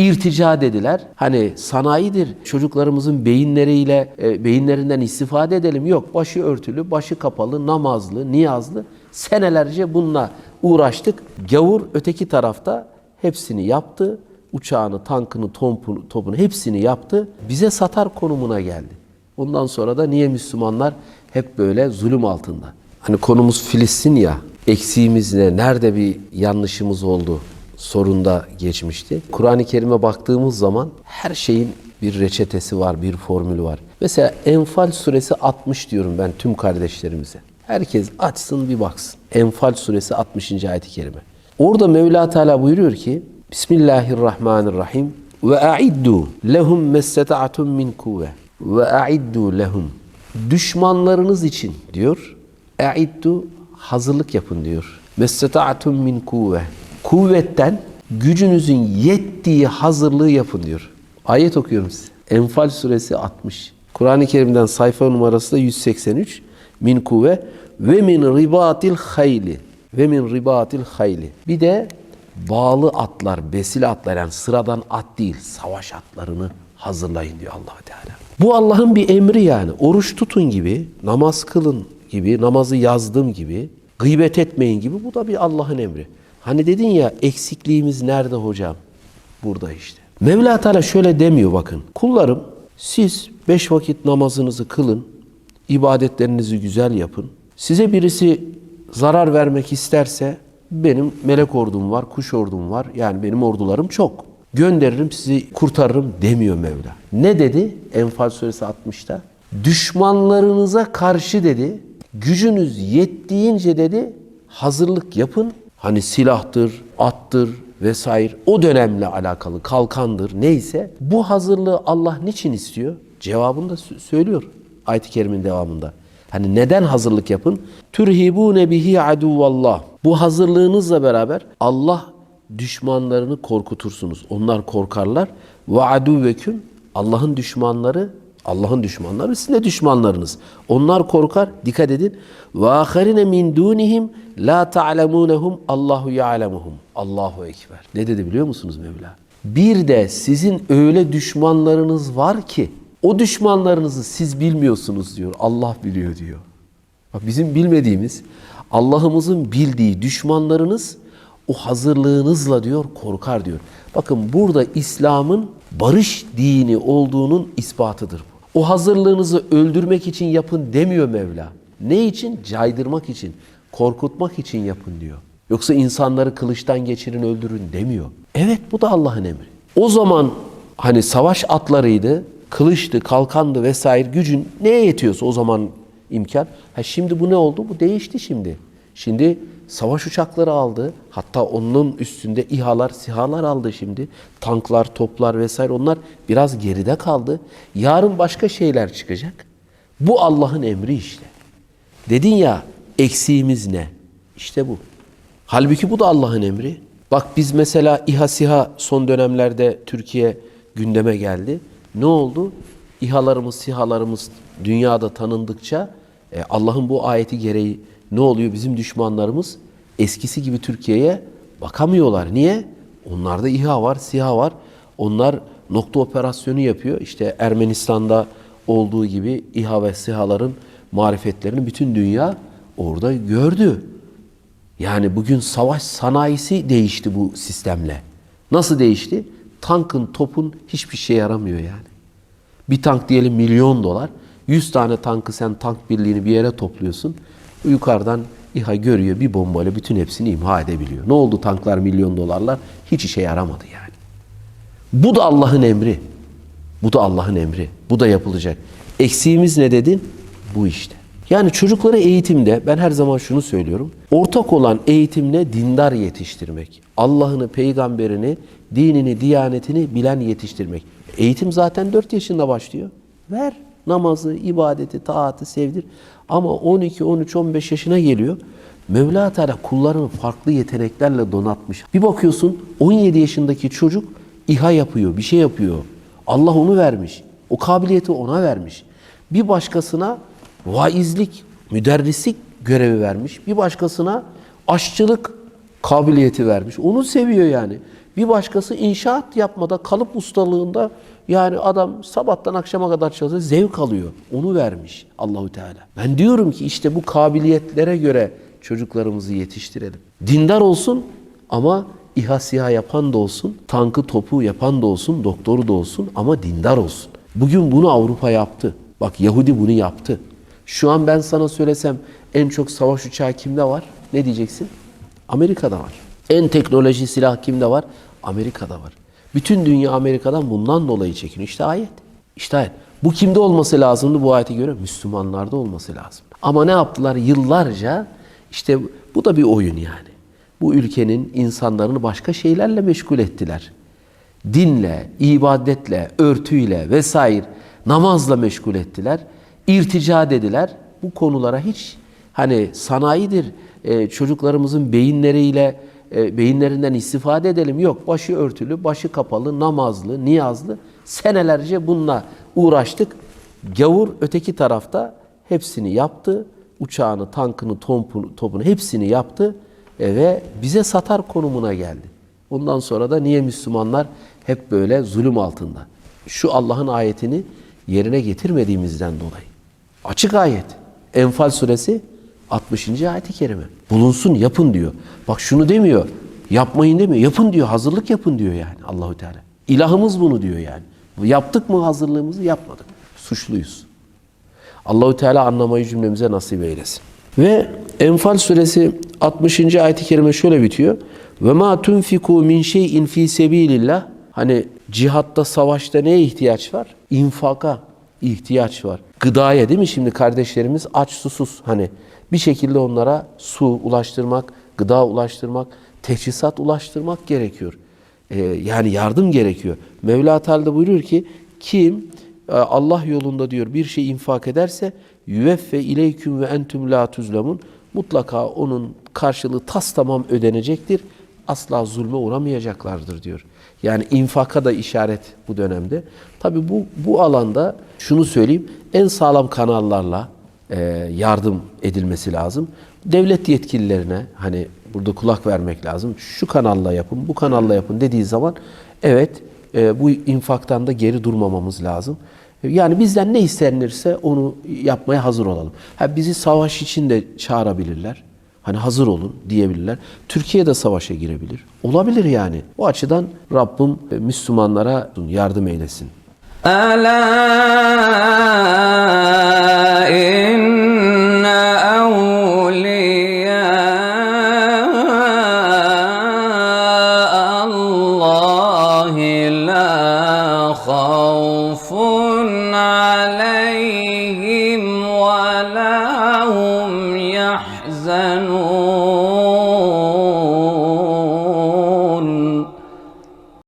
irtica dediler. Hani sanayidir. Çocuklarımızın beyinleriyle e, beyinlerinden istifade edelim. Yok başı örtülü, başı kapalı, namazlı, niyazlı. Senelerce bununla uğraştık. Gavur öteki tarafta hepsini yaptı. Uçağını, tankını, topunu, topunu hepsini yaptı. Bize satar konumuna geldi. Ondan sonra da niye Müslümanlar hep böyle zulüm altında? Hani konumuz Filistin ya. Eksiğimiz ne? Nerede bir yanlışımız oldu? Sorunda geçmişti. Kur'an-ı Kerim'e baktığımız zaman her şeyin bir reçetesi var, bir formülü var. Mesela Enfal suresi 60 diyorum ben tüm kardeşlerimize. Herkes açsın bir baksın. Enfal suresi 60. ayet-i kerime. Orada Mevla Teala buyuruyor ki Bismillahirrahmanirrahim ve a'iddu lehum mesteta'tum min kuvve ve a'iddu lehum düşmanlarınız için diyor. A'iddu hazırlık yapın diyor. Mesteta'tum min kuvve kuvvetten gücünüzün yettiği hazırlığı yapın diyor. Ayet okuyorum size. Enfal suresi 60. Kur'an-ı Kerim'den sayfa numarası da 183. Min kuvve ve min ribatil hayli. Ve min ribatil hayli. Bir de bağlı atlar, besil atlar yani sıradan at değil, savaş atlarını hazırlayın diyor allah Teala. Bu Allah'ın bir emri yani. Oruç tutun gibi, namaz kılın gibi, namazı yazdım gibi, gıybet etmeyin gibi bu da bir Allah'ın emri. Hani dedin ya eksikliğimiz nerede hocam? Burada işte. Mevla Teala şöyle demiyor bakın. Kullarım siz beş vakit namazınızı kılın, ibadetlerinizi güzel yapın. Size birisi zarar vermek isterse benim melek ordum var, kuş ordum var. Yani benim ordularım çok. Gönderirim sizi kurtarırım demiyor Mevla. Ne dedi Enfal suresi 60'ta? Düşmanlarınıza karşı dedi, gücünüz yettiğince dedi hazırlık yapın. Hani silahtır, attır vesaire o dönemle alakalı kalkandır neyse bu hazırlığı Allah niçin istiyor? Cevabını da sö- söylüyor ayet-i kerimin devamında. Hani neden hazırlık yapın? Türhibune bihi aduvallah. Bu hazırlığınızla beraber Allah düşmanlarını korkutursunuz. Onlar korkarlar. Ve aduvveküm Allah'ın düşmanları Allah'ın düşmanları sizin de düşmanlarınız. Onlar korkar. Dikkat edin. Aharine min dunihim la ta'lemunhum Allahu ya'lemuhum. Allahu ekber. Ne dedi biliyor musunuz Mevla? Bir de sizin öyle düşmanlarınız var ki o düşmanlarınızı siz bilmiyorsunuz diyor. Allah biliyor diyor. Bak bizim bilmediğimiz, Allah'ımızın bildiği düşmanlarınız o hazırlığınızla diyor korkar diyor. Bakın burada İslam'ın barış dini olduğunun ispatıdır. O hazırlığınızı öldürmek için yapın demiyor Mevla. Ne için? Caydırmak için, korkutmak için yapın diyor. Yoksa insanları kılıçtan geçirin öldürün demiyor. Evet bu da Allah'ın emri. O zaman hani savaş atlarıydı, kılıçtı, kalkandı vesaire gücün neye yetiyorsa o zaman imkan. Ha şimdi bu ne oldu? Bu değişti şimdi. Şimdi savaş uçakları aldı. Hatta onun üstünde İHA'lar, SİHA'lar aldı şimdi. Tanklar, toplar vesaire onlar biraz geride kaldı. Yarın başka şeyler çıkacak. Bu Allah'ın emri işte. Dedin ya eksiğimiz ne? İşte bu. Halbuki bu da Allah'ın emri. Bak biz mesela İHA SİHA son dönemlerde Türkiye gündeme geldi. Ne oldu? İHA'larımız, SİHA'larımız dünyada tanındıkça e, Allah'ın bu ayeti gereği ne oluyor? Bizim düşmanlarımız eskisi gibi Türkiye'ye bakamıyorlar. Niye? Onlarda İHA var, SİHA var. Onlar nokta operasyonu yapıyor. İşte Ermenistan'da olduğu gibi İHA ve SİHA'ların marifetlerini bütün dünya orada gördü. Yani bugün savaş sanayisi değişti bu sistemle. Nasıl değişti? Tankın, topun hiçbir şey yaramıyor yani. Bir tank diyelim milyon dolar. 100 tane tankı sen tank birliğini bir yere topluyorsun. Yukarıdan İHA görüyor bir bombayla bütün hepsini imha edebiliyor. Ne oldu tanklar milyon dolarlar? Hiç işe yaramadı yani. Bu da Allah'ın emri. Bu da Allah'ın emri. Bu da yapılacak. Eksiğimiz ne dedin? Bu işte. Yani çocukları eğitimde ben her zaman şunu söylüyorum. Ortak olan eğitimle dindar yetiştirmek. Allah'ını, peygamberini, dinini, diyanetini bilen yetiştirmek. Eğitim zaten 4 yaşında başlıyor. Ver namazı, ibadeti, taatı sevdir. Ama 12, 13, 15 yaşına geliyor. Mevla Teala kullarını farklı yeteneklerle donatmış. Bir bakıyorsun 17 yaşındaki çocuk İHA yapıyor, bir şey yapıyor. Allah onu vermiş. O kabiliyeti ona vermiş. Bir başkasına vaizlik, müderrislik görevi vermiş. Bir başkasına aşçılık kabiliyeti vermiş. Onu seviyor yani. Bir başkası inşaat yapmada, kalıp ustalığında yani adam sabahtan akşama kadar çalışıyor, zevk alıyor. Onu vermiş Allahu Teala. Ben diyorum ki işte bu kabiliyetlere göre çocuklarımızı yetiştirelim. Dindar olsun ama İHA yapan da olsun, tankı topu yapan da olsun, doktoru da olsun ama dindar olsun. Bugün bunu Avrupa yaptı. Bak Yahudi bunu yaptı. Şu an ben sana söylesem en çok savaş uçağı kimde var? Ne diyeceksin? Amerika'da var. En teknoloji silah kimde var? Amerika'da var. Bütün dünya Amerika'dan bundan dolayı çekiniyor. İşte ayet. İşte ayet. Bu kimde olması lazımdı bu ayete göre? Müslümanlarda olması lazım. Ama ne yaptılar? Yıllarca işte bu da bir oyun yani. Bu ülkenin insanlarını başka şeylerle meşgul ettiler. Dinle, ibadetle, örtüyle vesaire namazla meşgul ettiler. İrtica dediler. Bu konulara hiç hani sanayidir e, çocuklarımızın beyinleriyle e, beyinlerinden istifade edelim. Yok başı örtülü, başı kapalı, namazlı, niyazlı. Senelerce bununla uğraştık. Gavur öteki tarafta hepsini yaptı. Uçağını, tankını, topunu, topunu hepsini yaptı e, ve bize satar konumuna geldi. Ondan sonra da niye Müslümanlar hep böyle zulüm altında? Şu Allah'ın ayetini yerine getirmediğimizden dolayı. Açık ayet. Enfal suresi 60. ayet-i kerime. Bulunsun, yapın diyor. Bak şunu demiyor. Yapmayın demiyor. Yapın diyor. Hazırlık yapın diyor yani Allahu Teala. İlahımız bunu diyor yani. Yaptık mı hazırlığımızı? Yapmadık. Suçluyuz. Allahu Teala anlamayı cümlemize nasip eylesin. Ve Enfal suresi 60. ayet-i kerime şöyle bitiyor. Ve ma tunfiku min şeyin fi sebilillah. Hani cihatta, savaşta neye ihtiyaç var? İnfaka ihtiyaç var. Gıdaya değil mi şimdi kardeşlerimiz aç susuz hani bir şekilde onlara su ulaştırmak, gıda ulaştırmak, teçhizat ulaştırmak gerekiyor. Ee, yani yardım gerekiyor. Mevla Teala buyuruyor ki kim e, Allah yolunda diyor bir şey infak ederse yüveffe ileyküm ve entüm la tuzlemun mutlaka onun karşılığı tas tamam ödenecektir. Asla zulme uğramayacaklardır diyor. Yani infaka da işaret bu dönemde. Tabi bu, bu alanda şunu söyleyeyim en sağlam kanallarla yardım edilmesi lazım. Devlet yetkililerine hani burada kulak vermek lazım. Şu kanalla yapın, bu kanalla yapın dediği zaman evet e, bu infaktan da geri durmamamız lazım. Yani bizden ne istenirse onu yapmaya hazır olalım. Ha, bizi savaş için de çağırabilirler. Hani hazır olun diyebilirler. Türkiye de savaşa girebilir. Olabilir yani. O açıdan Rabbim e, Müslümanlara yardım eylesin. ألا إن أولياء الله لا خوف